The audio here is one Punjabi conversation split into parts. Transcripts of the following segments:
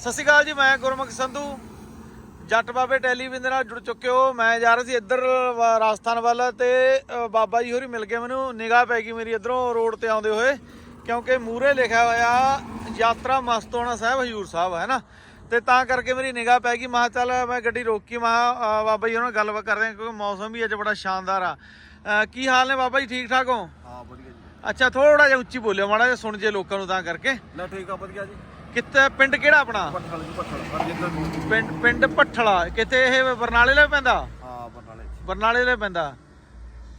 ਸਤਿ ਸ਼੍ਰੀ ਅਕਾਲ ਜੀ ਮੈਂ ਗੁਰਮੁਖ ਸੰਧੂ। ਜੱਟ ਬਾਬੇ ਟੈਲੀਵਿਜ਼ਨ ਨਾਲ ਜੁੜ ਚੁੱਕੇ ਹੋ। ਮੈਂ ਜਾ ਰਿਹਾ ਸੀ ਇੱਧਰ ਰਾਜਸਥਾਨ ਵੱਲ ਤੇ ਬਾਬਾ ਜੀ ਹੋਰੀ ਮਿਲ ਗਏ ਮੈਨੂੰ। ਨਿਗਾਹ ਪੈ ਗਈ ਮੇਰੀ ਇੱਧਰੋਂ ਰੋਡ ਤੇ ਆਉਂਦੇ ਹੋਏ ਕਿਉਂਕਿ ਮੂਰੇ ਲਿਖਿਆ ਹੋਇਆ ਯਾਤਰਾ ਮਸਤੋਣਾ ਸਾਹਿਬ ਹਜੂਰ ਸਾਹਿਬ ਹੈ ਨਾ? ਤੇ ਤਾਂ ਕਰਕੇ ਮੇਰੀ ਨਿਗਾਹ ਪੈ ਗਈ। ਮੈਂ ਕਿਹਾ ਚੱਲ ਮੈਂ ਗੱਡੀ ਰੋਕੀ ਮੈਂ ਕਿਹਾ, ਅ, ਬਾਬਾ ਜੀ ਉਹਨਾਂ ਨਾਲ ਗੱਲਬਾਤ ਕਰਦੇ ਹਾਂ ਕਿਉਂਕਿ ਮੌਸਮ ਵੀ ਅੱਜ ਬੜਾ ਸ਼ਾਨਦਾਰ ਆ। ਕੀ ਹਾਲ ਨੇ ਬਾਬਾ ਜੀ ਠੀਕ ਠਾਕ ਹੋ? ਹਾਂ ਵਧੀਆ ਜੀ। ਅੱਛਾ ਥੋੜਾ ਜਿਹਾ ਉੱਚੀ ਬੋਲਿਓ ਮਾੜਾ ਜਿਹਾ ਸੁਣ ਜੇ ਲੋਕਾਂ ਨੂੰ ਤਾਂ ਕਰਕੇ। ਲੈ ਠੀਕ ਆ ਵਧੀਆ ਜੀ। ਕਿੱਥੇ? ਪਿੰਡ ਕਿਹੜਾ ਆਪਣਾ? ਪੱਠਲ ਜੀ ਪੱਠਲ ਹਰਜਿੰਦਰ ਨੂੰ ਪਿੰਡ ਪਿੰਡ ਪੱਠਲਾ ਕਿਤੇ ਇਹ ਬਰਨਾਲੇ ਲੈ ਪੈਂਦਾ? ਹਾਂ ਬਰਨਾਲੇ ਚ। ਬਰਨਾਲੇ ਲੈ ਪੈਂਦਾ।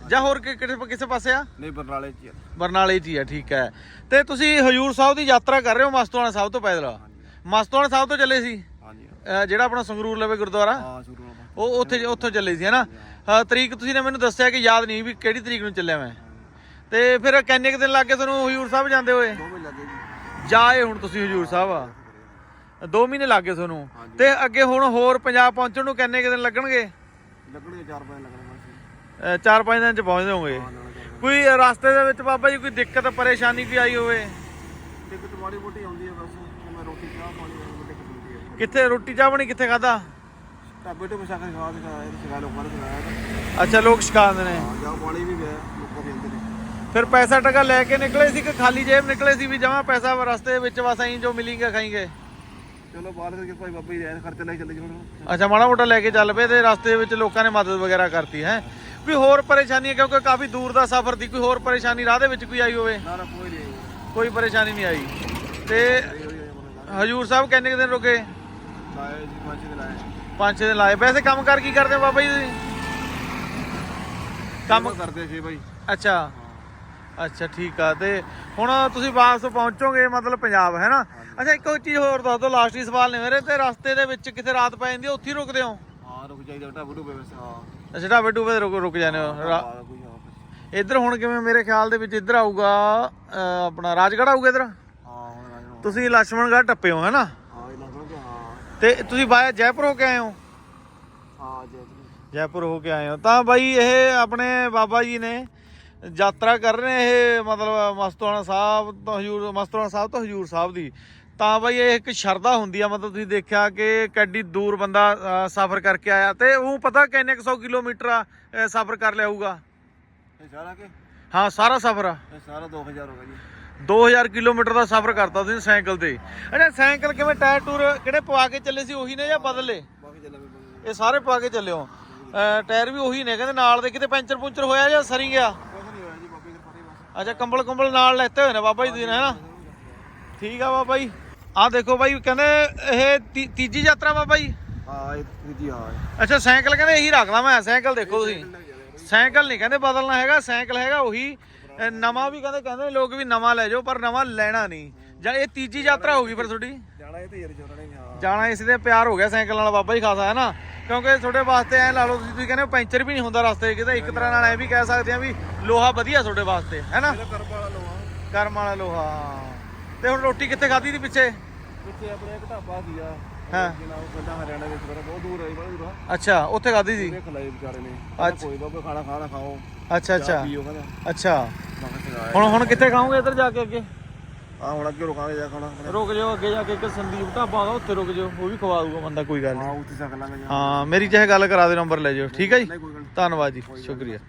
ਜਾਂ ਹੋਰ ਕਿ- ਕਿਸੇ ਪਾਸੇ ਆ? ਨਹੀਂ ਬਰਨਾਲੇ ਚ ਹੀ ਆ। ਬਰਨਾਲੇ 'ਚ ਹੀ ਆ ਠੀਕ ਹੈ। ਤੇ ਤੁਸੀਂ ਹਜੂਰ ਸਾਹਿਬ ਦੀ ਯਾਤਰਾ ਕਰ ਰਹੇ ਹੋ ਮਸਤੋਆਣਾ ਸਾਹਿਬ ਤੋਂ ਪੈਦਲ? ਮਸਤੋਆਣਾ ਸਾਹਿਬ ਤੋਂ ਚੱਲੇ ਸੀ? ਹਾਂਜੀ ਅਹ ਜਿਹੜਾ ਆਪਣਾ ਸੰਗਰੂਰ ਲਵੇ ਗੁਰਦੁਆਰਾ? ਹਾਂ ਸ਼ੁਰੂ ਹੋਣਾ ਉਹ ਉੱਥੇ ਉੱਥੋਂ ਚੱਲੇ ਸੀ ਹਨਾ ਅਹ ਤਰੀਕ ਤੁਸੀਂ ਨੇ ਮੈਨੂੰ ਦੱਸਿਆ ਕਿ ਯਾਦ ਨਹੀਂ ਵੀ ਕਿਹੜੀ ਤਰੀਕ ਨੂੰ ਚੱਲਿਆ ਮੈਂ। ਤੇ ਫਿਰ ਕਿੰਨੇ ਕੁ ਦਿਨ ਲੱਗੇ ਤੁਹਾਨੂੰ ਹਜੂਰ ਸਾਹਿਬ ਜਾਂਦੇ ਹੋਏ? ਦੋ ਮਹੀਨੇ ਲੱਗੇ ਜੀ। ਜਾਏ ਹੁਣ ਤੁਸੀਂ ਹਜੂਰ ਸਾਹਿਬ। ਆ 2 ਮਹੀਨੇ ਲੱਗੇ ਤੁਹਾਨੂੰ। ਤੇ ਅੱਗੇ ਹੁਣ ਹੋਰ ਪੰਜਾਬ ਪਹੁੰਚਣ ਨੂੰ ਕਿੰਨੇ ਕੁ ਦਿਨ ਲੱਗਣਗੇ? ਲੱਗਣਗੇ ਚਾਰ ਪੰਜ ਲੱਗਣੇ ਬਸ। ਅਹ ਚਾਰ ਪੰਜ ਦਿਨ ਚ ਹਾਂ ਨਾਲ ਚਾਰ ਕੋਈ ਰਸਤੇ ਦੇ ਵਿੱਚ ਬਾਬਾ ਜੀ ਕੋਈ ਦਿੱਕਤ ਪਰੇਸ਼ਾਨੀ ਕੋਈ ਆਈ ਹੋਵੇ? ਟਿਕਟ ਮਾੜੀ ਮੋਟੀ ਆਉਂਦੀ ਹੈ ਬਸ। ਮੈਂ ਰੋਟੀ ਚਾਹ ਪਾਣੀ ਵਾਲੀ ਮੋਟੀ ਹੁੰਦੀ ਹੈ। ਕਿੱਥੇ ਰੋਟੀ ਚਾਹ ਬਣੀ ਕਿੱਥੇ ਖਾਦਾ ਢਾਬੇ ਤੋਂ ਪਛਾ ਕੇ ਖਾ ਇਹ ਸਿਖਾ ਲੋਕਾਂ ਨੂੰ ਸਿਖਾਇਆ। ਅੱਛਾ ਲੋਕ ਸ਼ਿਕਾਉਂਦੇ ਨੇ। ਹਾਂ ਜਾਂ ਪਾਣੀ ਵੀ ਪਿਆ ਲੋਕਾਂ ਦੇ ਅੰਦਰ ਫਿਰ ਪੈਸਾ ਟਕਾ ਲੈ ਕੇ ਨਿਕਲੇ ਸੀ ਕਿ ਖਾਲੀ ਜੇਬ ਨਿਕਲੇ ਸੀ ਵੀ ਜਮਾ ਪੈਸਾ ਰਸਤੇ ਵਿੱਚ ਬਸ ਐਂ ਜੋ ਮਿਲੀਗਾ ਖਾਈਂਗੇ ਚਲੋ ਬਾਹਰ ਕਰਕੇ ਭਾਈ ਬਾਬਾ ਜੀ ਰਹਿਣ ਖਰਚੇ ਲੈ ਚੱਲੇ ਜੀ ਹੁਣ ਅੱਛਾ ਮਾੜਾ ਮੋਟਾ ਲੈ ਕੇ ਚੱਲ ਪਏ ਤੇ ਰਸਤੇ ਵਿੱਚ ਲੋਕਾਂ ਨੇ ਮਦਦ ਵਗੈਰਾ ਕਰਤੀ ਹੈ। ਕੋਈ ਹੋਰ ਪਰੇਸ਼ਾਨੀ ਹੈ ਕਿਉਂਕਿ ਕਾਫੀ ਦੂਰ ਦਾ ਸਫ਼ਰ ਦੀ ਕੋਈ ਹੋਰ ਪਰੇਸ਼ਾਨੀ ਰਾਹ ਦੇ ਵਿੱਚ ਕੋਈ ਆਈ ਹੋਵੇ? ਨਾ ਨਾ ਕੋਈ ਨਹੀਂ ਕੋਈ ਪਰੇਸ਼ਾਨੀ ਨਹੀਂ ਆਈ। ਤੇ ਹਜੂਰ ਸਾਹਿਬ ਕਿੰਨੇ ਦਿਨ ਰੁਕੇ? ਲਾਏ ਜੀ ਪੰਜ ਦਿਨ ਲਾਏ। ਦਿਨ ਵੈਸੇ ਕੰਮ ਕਰ ਕੀ ਕਰਦੇ ਹੋ ਬਾਬਾ ਜੀ ਤੁਸੀਂ? ਕੰਮ ਕਰਦੇ ਸੀ ਭਾਈ ਅੱਛਾ। ਅੱਛਾ ਠੀਕ ਆ। ਤੇ ਹੁਣ ਤੁਸੀਂ ਵਾਪਸ ਪਹੁੰਚੋਗੇ ਮਤਲਬ ਪੰਜਾਬ ਹੈ ਨਾ? ਅੱਛਾ ਇੱਕ ਚੀਜ਼ ਹੋਰ ਦੱਸ ਦਿਓ ਲਾਸਟਲੀ ਸਵਾਲ ਨੇ ਮੇਰੇ ਤੇ ਰਸਤੇ ਦੇ ਵਿੱਚ ਕਿਥੇ ਰਾਤ ਪੈ ਜਾਂਦੀ ਉੱਥੇ ਰੁਕਦੇ ਹੋ? ਹਾਂ ਰੁਕ ਜਾਈਦਾ ਢਾਬੇ ਡੂਬੇ ਵੈਸੇ ਹਾਂ। ਅੱਛਾ ਢਾਬੇ ਡੂਬੇ ਰੁਕ ਰੁਕ ਜਾਂਦੇ ਹੋ ਇੱਧਰ ਹੁਣ ਕਿਵੇਂ ਮੇਰੇ ਖਿਆਲ ਦੇ ਵਿੱਚ ਇੱਧਰ ਆਊਗਾ ਆਪਣਾ ਰਾਜਗੜ ਆਊਗਾ ਇੱਧਰ? ਹਾਂ ਤੁਸੀਂ ਲక్ష్ਮਣਗੜ੍ਹ ਟੱਪੇ ਹੋ ਹੈ ਨਾ? ਤੇ ਤੁਸੀਂ ਬਾਇਆ ਜੈਪੁਰ ਹੋ ਕੇ ਆਏ ਹੋ? ਹਾਂ ਜੈਪੁਰ ਹੋ ਕੇ ਆਏ ਹੋ। ਤਾਂ ਬਾਈ ਇਹ ਆਪਣੇ ਬਾਬਾ ਜੀ ਨੇ ਯਾਤਰਾ ਕਰ ਰਹੇ ਇਹ ਮਤਲਬ ਮਸਤੋਆਣਾ ਸਾਹਿਬ ਤੋਂ ਹਜੂਰ ਮਸਤੋਆਣਾ ਸਾਹਿਬ ਤੋਂ ਹਜੂਰ ਸਾਹਿਬ ਦੀ। ਤਾਂ ਬਾਈ ਇਹ ਇੱਕ ਸ਼ਰਧਾ ਹੁੰਦੀ ਆ ਮਤਲਬ ਤੁਸੀਂ ਦੇਖਿਆ ਕਿ ਕਿੱਡੀ ਦੂਰ ਬੰਦਾ ਸਫ਼ਰ ਕਰਕੇ ਆਇਆ ਤੇ ਉਹ ਪਤਾ ਕਿੰਨੇ ਕੁ ਸੌ ਕਿਲੋਮੀਟਰ ਆ ਸਫ਼ਰ ਕਰ ਲਿਆ ਹੋਊਗਾ? ਇਹ ਸਾਰਾ ਕਿ? ਹਾਂ ਸਾਰਾ ਸਫ਼ਰ ਆ। ਇਹ ਸਾਰਾ 2000 ਹੋ ਗਿਆ ਜੀ। 2000 ਕਿਲੋਮੀਟਰ ਦਾ ਸਫ਼ਰ ਕਰਤਾ ਤੁਸੀਂ ਸਾਈਕਲ ਤੇ। ਅੱਛਾ ਸਾਈਕਲ ਕਿਵੇਂ ਟਾਇਰ ਟੂਰ ਕਿਹੜੇ ਪਵਾ ਕੇ ਚੱਲੇ ਸੀ ਉਹੀ ਨੇ ਜਾਂ ਬਦਲੇ? ਇਹ ਸਾਰੇ ਪਾ ਕੇ ਚੱਲਿਓ ਟਾਇਰ ਵੀ ਉਹੀ ਨੇ ਕਹਿੰਦੇ ਨਾਲ ਦੇ ਕਿਤੇ ਪੈਂਚਰ ਪੁੰਚਰ ਹੋਇਆ ਜਾਂ ਸਰੀ ਗਿਆ ਕੁਝ ਨਹੀਂ ਹੋਇਆ ਜੀ ਬਾਬੇ ਦੇ ਫਰੇ ਬਸ ਅੱਛਾ ਕੰਬਲ ਕੰਬਲ ਨਾਲ ਲੈਤੇ ਹੋਏ ਨੇ ਬਾਬਾ ਜੀ ਦੀ ਨੇ ਹਨਾ? ਠੀਕ ਆ ਬਾਬਾ ਜੀ। ਆਹ ਦੇਖੋ ਬਾਈ ਕਹਿੰਦੇ ਇਹ ਤੀ- ਤੀਜੀ ਯਾਤਰਾ ਬਾਬਾ ਜੀ? ਹਾਂ ਇਹ ਜੀ ਹਾਂ। ਅੱਛਾ ਸਾਈਕਲ ਕਹਿੰਦੇ ਇਹੀ ਰੱਖਦਾ ਮੈਂ ਸਾਈਕਲ ਦੇਖੋ ਤੁਸੀਂ। ਸਾਈਕਲ ਨਹੀਂ ਕਹਿੰਦੇ ਬਦਲਣਾ ਹੈਗਾ ਸਾਈਕਲ ਹੈਗਾ ਉਹੀ। ਨਵਾਂ ਵੀ ਕਹਿੰਦੇ ਕਹਿੰਦੇ ਲੋਕ ਵੀ ਨਵਾਂ ਲੈ ਜਾਓ ਪਰ ਨਵਾਂ ਲੈਣਾ ਨਹੀਂ। ਜਾਂ ਇਹ ਤੀਜੀ ਯਾਤਰਾ ਹੋਗੀ ਫਿਰ ਤੁਹਾਡੀ? ਜਾਣਾ ਇਹ ਤੇ ਯਾਰ ਚੋਣਾ ਨਹੀਂ ਹਾਂ ਜਾਣਾ ਇਸ ਦੇ ਪਿਆਰ ਹੋ ਗਿਆ ਸਾਈਕਲ ਨਾਲ ਬਾਬਾ ਜੀ ਖਾਸਾ ਹੈ ਨਾ ਕਿਉਂਕਿ ਤੁਹਾਡੇ ਵਾਸਤੇ ਐ ਲਾ ਲਓ ਤੁਸੀਂ ਤੁਸੀਂ ਕਹਿੰਦੇ ਹੋ ਪੈਂਚਰ ਵੀ ਨਹੀਂ ਹੁੰਦਾ ਰਸਤੇ ਕਿਤੇ ਇੱਕ ਤਰ੍ਹਾਂ ਨਾਲ ਐ ਵੀ ਕਹਿ ਸਕਦੇ ਆ ਵੀ ਲੋਹਾ ਵਧੀਆ ਤੁਹਾਡੇ ਵਾਸਤੇ ਹੈ ਨਾ? ਇਹਦਾ ਕਰਮ ਵਾਲਾ ਲੋਹਾ। ਕਰਮ ਵਾਲਾ ਲੋਹਾ ਤੇ ਹੁਣ ਰੋਟੀ ਕਿੱਥੇ ਖਾਧੀ ਦੀ ਪਿੱਛੇ? ਇੱਥੇ ਆਪਣੇ ਇੱਕ ਢਾਬਾ ਸੀਗਾ। ਹਾਂ। ਜਿਹਨਾਂ ਉਹ ਪਿੰਡਾਂ ਹਰਿਆਣਾ ਵਿੱਚ ਬੜਾ ਬਹੁਤ ਦੂਰ ਹੈ ਬੜਾ ਦੂਰ ਆ। ਅੱਛਾ ਉੱਥੇ ਖਾਧੀ ਸੀ? ਉਹਨੇ ਖਲਾਈ ਵਿਚਾਰੇ ਨੇ। ਅੱਛਾ। ਕੋਈ ਬਾਬੇ ਖਾਣਾ ਖਾਣਾ ਖਾਓ। ਅੱਛਾ ਅੱਛਾ। ਪੀਓ ਕਹਿੰਦਾ। ਹੁਣ ਹੁਣ ਕਿੱਥੇ ਖਾਓਗੇ ਇੱਧਰ ਜਾ ਕੇ ਅੱਗੇ? ਆ ਹੁਣ ਅੱਗੇ ਰੁਕਾਂਗੇ ਜਾ ਖਾਣਾ ਰੁਕ ਜਾਓ ਅੱਗੇ ਜਾ ਕੇ ਇੱਕ ਸੰਦੀਪ ਢਾਬਾ ਦਾ ਉੱਥੇ ਰੁਕ ਜਾਓ ਉਹ ਵੀ ਖਵਾ ਦੂਗਾ ਬੰਦਾ ਕੋਈ ਗੱਲ ਨਹੀਂ ਹਾਂ ਉੱਥੇ ਸਕ ਲਾਂਗੇ ਜਾ ਹਾਂ ਮੇਰੀ ਚਾਹੇ ਗੱਲ ਕਰਾ ਦੇ ਨੰਬਰ ਲੈ ਜਾਓ ਠੀਕ ਹੈ ਜੀ? ਧੰਨਵਾਦ ਜੀ ਸ਼ੁਕਰੀਆ।